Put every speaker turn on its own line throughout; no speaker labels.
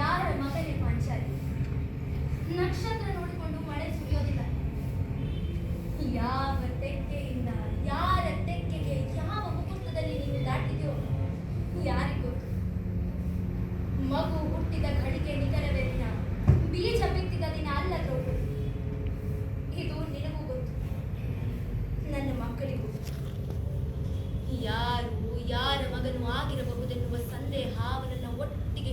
ಯಾರ ಮಗನೇ ಪಂಚಾಯಿತಿ? ನಕ್ಷತ್ರ ನೋಡಿಕೊಂಡು ಮಳೆ ಸುರಿಯೋದಿಲ್ಲ. ಯಾವ ತೆಕ್ಕೆಯಿಂದ, ಯಾರ ತೆಕ್ಕೆಗೆ ಯಾವ ಮುಹೂರ್ತದಲ್ಲಿ ನೀನು ದಾಟಿದ್ಯೋ ಯಾರಿಗೂ ಮಗು ಹುಟ್ಟಿದ ಘಳಿಗೆ ನಿಖರವೇ ದಿನ, ಬೀಜ ಬಿತ್ತಿದ ದಿನ ಅಲ್ಲ ದ್ರೌಪದಿ ಇದು ನಿನಗೂ ಗೊತ್ತು. ನನ್ನ ಮಕ್ಕಳಿಗೂ. ಯಾರು, ಯಾರ ಮಗನು ಆಗಿರಬಹುದೆನ್ನುವ ಸಂದೇಹ ಅವನನ್ನು ಒಟ್ಟಿಗೆ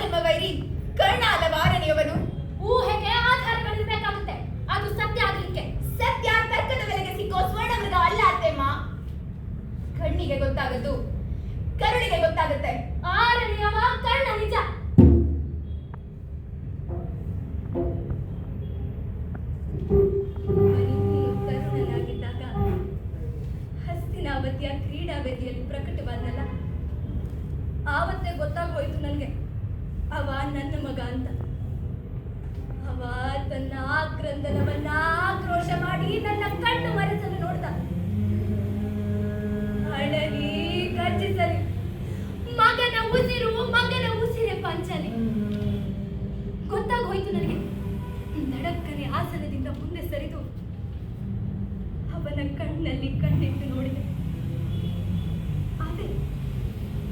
ಅರ್ಜುನನ ಆ ಜನ್ಮ ವೈರಿ ಕರ್ಣ ಅಲ್ಲವ ಆರನೆಯವನು
ಊಹೆಗೆ ಆಧಾರಗಳಿರ್ಬೇಕಾಗುತ್ತೆ. ಅದು ಸತ್ಯ ಆಗಲಿಕ್ಕೆ.
ಸತ್ಯ ತರ್ಕದ ಬೆಲೆಗೆ ಸಿಕ್ಕೋ ಸ್ವರ್ಣ ಮೃಗ ಅಲ್ಲ ಅತ್ತೆಮ್ಮ. ಕಣ್ಣಿಗೆ ಗೊತ್ತಾಗದ್ದು ಕರುಳಿಗೆ ಗೊತ್ತಾಗುತ್ತೆ.
ಆರನೆಯವ ಕರ್ಣ ನಿಜ. ತರುಣನಾಗಿದ್ದಾಗ ಹಸ್ತಿನಾವತಿಯ ಕ್ರೀಡಾ ವೇದಿಯಲ್ಲಿ ಪ್ರಕಟವಾದಲ್ಲ ಆವತ್ತೇ ಗೊತ್ತಾಗೋಯ್ತು ನನಗೆ. ಅವ ನನ್ನ ಮಗ ಅಂತ. ಅವ ತನ್ನ ಆಕ್ರಂದನವನ್ನ ಆಕ್ರೋಶ ಮಾಡಿ ನನ್ನ ಕಣ್ಣು ಮರೆಸಲು ನೋಡ್ದ. ಅಳಲಿ ಗರ್ಜಿಸಲಿ, ಮಗನ ಉಸಿರು ಮಗನ ಉಸಿರೇ ಪಂಚಲಿ. ಗೊತ್ತಾಗೋಯ್ತು ನನಗೆ. ನಡಕ್ಕನೆ ಆಸನದಿಂದ ಮುಂದೆ ಸರಿದು ಅವನ ಕಣ್ಣಲ್ಲಿ ಕಣ್ಣಿಟ್ಟು ನೋಡಿದೆ ಅವೇ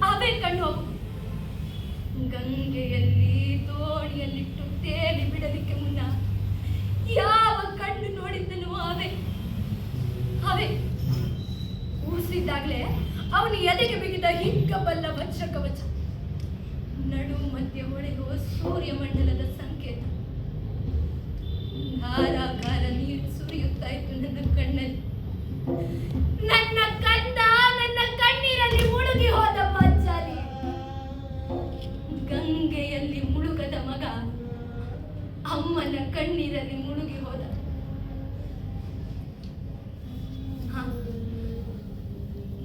ಅವೇ ಕಣ್ಣು ಅವು ಗಂಗೆಯಲ್ಲಿ ತೋಣಿಯಲ್ಲಿಟ್ಟು ತೇಲಿ ಬಿಡಲಿಕ್ಕೆ ಮುನ್ನ ಯಾವ ಕಣ್ಣು ನೋಡಿದ್ದನು ಅವೇ? ಅವೇ? ಊಸಿದ್ದಾಗ್ಲೇ ಅವನು ಎದೆಗೆ ಬಿಗಿದ ಹಿಗ್ಗಬಲ್ಲ ವಜ್ರ ಕವಚ ನಡು ಮಧ್ಯ ಹೊಳೆಯುವ ಸೂರ್ಯ ಮಂಡಲದ ಸಂಕೇತ. ಧಾರಾಕಾರ ನೀರು ಸುರಿಯುತ್ತಾ ಇತ್ತು ನನ್ನ ಕಣ್ಣಲ್ಲಿ. ನನ್ನ ಅಮ್ಮನ ಕಣ್ಣೀರಲ್ಲಿ ಮುಳುಗಿ ಹೋದ.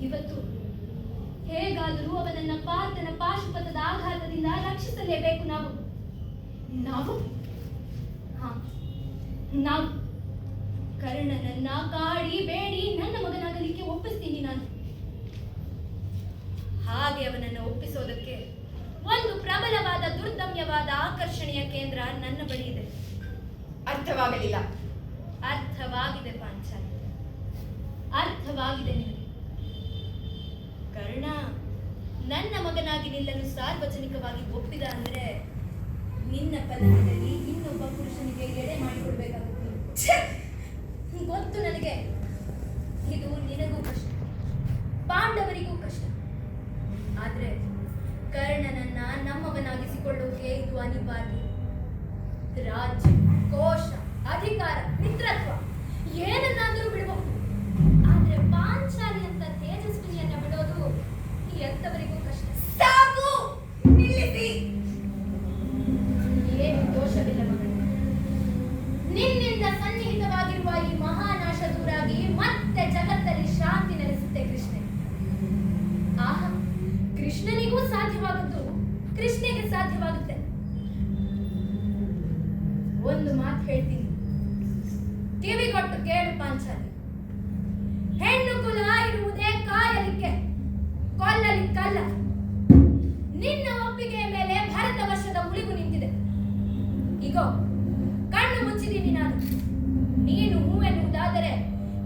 ಇವತ್ತು ಹೇಗಾದರೂ ಅವನನ್ನ ಪಾತನ ಪಾಶುಪಥದ ಆಘಾತದಿಂದ ರಕ್ಷಿಸಲೇಬೇಕು ನಾವು ನಾವು ಹಾ ನಾವು ಕರ್ಣನನ್ನ ಕಾಡಿ ಬೇಡಿ ನನ್ನ ಮಗನಾಗಲಿಕ್ಕೆ ಒಪ್ಪಿಸ್ತೀನಿ ನಾನು ಹಾಗೆ ಅವನನ್ನ ಒಪ್ಪಿಸೋದಕ್ಕೆ ಪ್ರಬಲವಾದ ದುರ್ದಮ್ಯವಾದ ಆಕರ್ಷಣೆಯ ಕೇಂದ್ರ ನನ್ನ ಬಳಿ ಇದೆ.
ಅರ್ಥವಾಗಲಿಲ್ಲ.
ಅರ್ಥವಾಗಿದೆ ಪಾಂಚಾಲಿ. ಅರ್ಥವಾಗಿದೆ ನಿಮಗೆ ಕರ್ಣ ನನ್ನ ಮಗನಾಗಿ ನಿಲ್ಲಲು ಸಾರ್ವಜನಿಕವಾಗಿ ಒಪ್ಪಿದ ಅಂದ್ರೆ ನಿನ್ನ ಪದನದಲ್ಲಿ ಇನ್ನೊಬ್ಬ ಪುರುಷನಿಗೆ ಕಿವಿಗೊಟ್ಟು ಕೇಳು ಪಾಂಚಾಲಿ. ಹೆಣ್ಣು ಕುಲ ಇರುವುದೇ ಕಾಯಲಿಕ್ಕೆ, ಕೊಲ್ಲಲಿಕ್ಕಲ್ಲ. ನಿನ್ನ ಒಪ್ಪಿಗೆಯ ಮೇಲೆ ಭರತ ವರ್ಷದ ಉಳಿವು ನಿಂತಿದೆ. ಈಗೋ ಕಣ್ಣು ಮುಚ್ಚಿದ್ದೀನಿ ನಾನು. ನೀನು ಹೂ ಎನ್ನುವುದಾದರೆ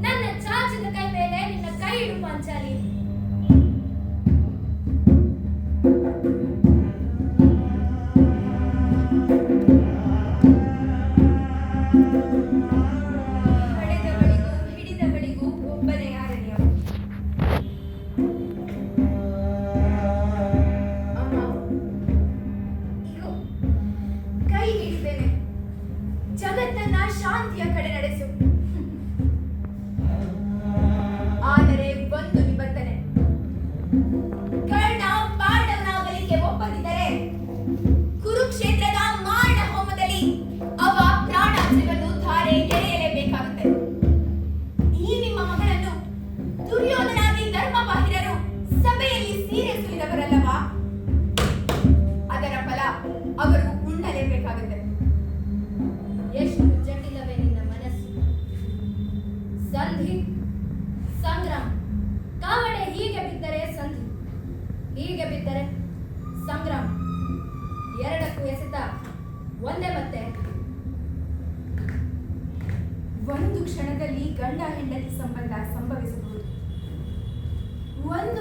ನನ್ನ ಚಾಚಿದ ಕೈ ಮೇಲೆ ನಿನ್ನ ಕೈ ಇಡು ಪಾಂಚಾಲಿ.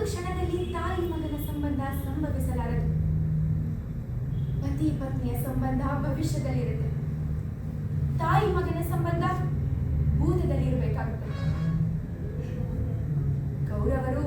ಕ್ಷಣದಲ್ಲಿ ತಾಯಿ ಮಗನ ಸಂಬಂಧ ಸಂಭವಿಸಲಾರದು. ಪತಿ ಪತ್ನಿಯ ಸಂಬಂಧ ಭವಿಷ್ಯದಲ್ಲಿರುತ್ತೆ. ತಾಯಿ ಮಗನ ಸಂಬಂಧ ಭೂತದಲ್ಲಿ
ಇರಬೇಕಾಗುತ್ತೆ ಗೌರವರು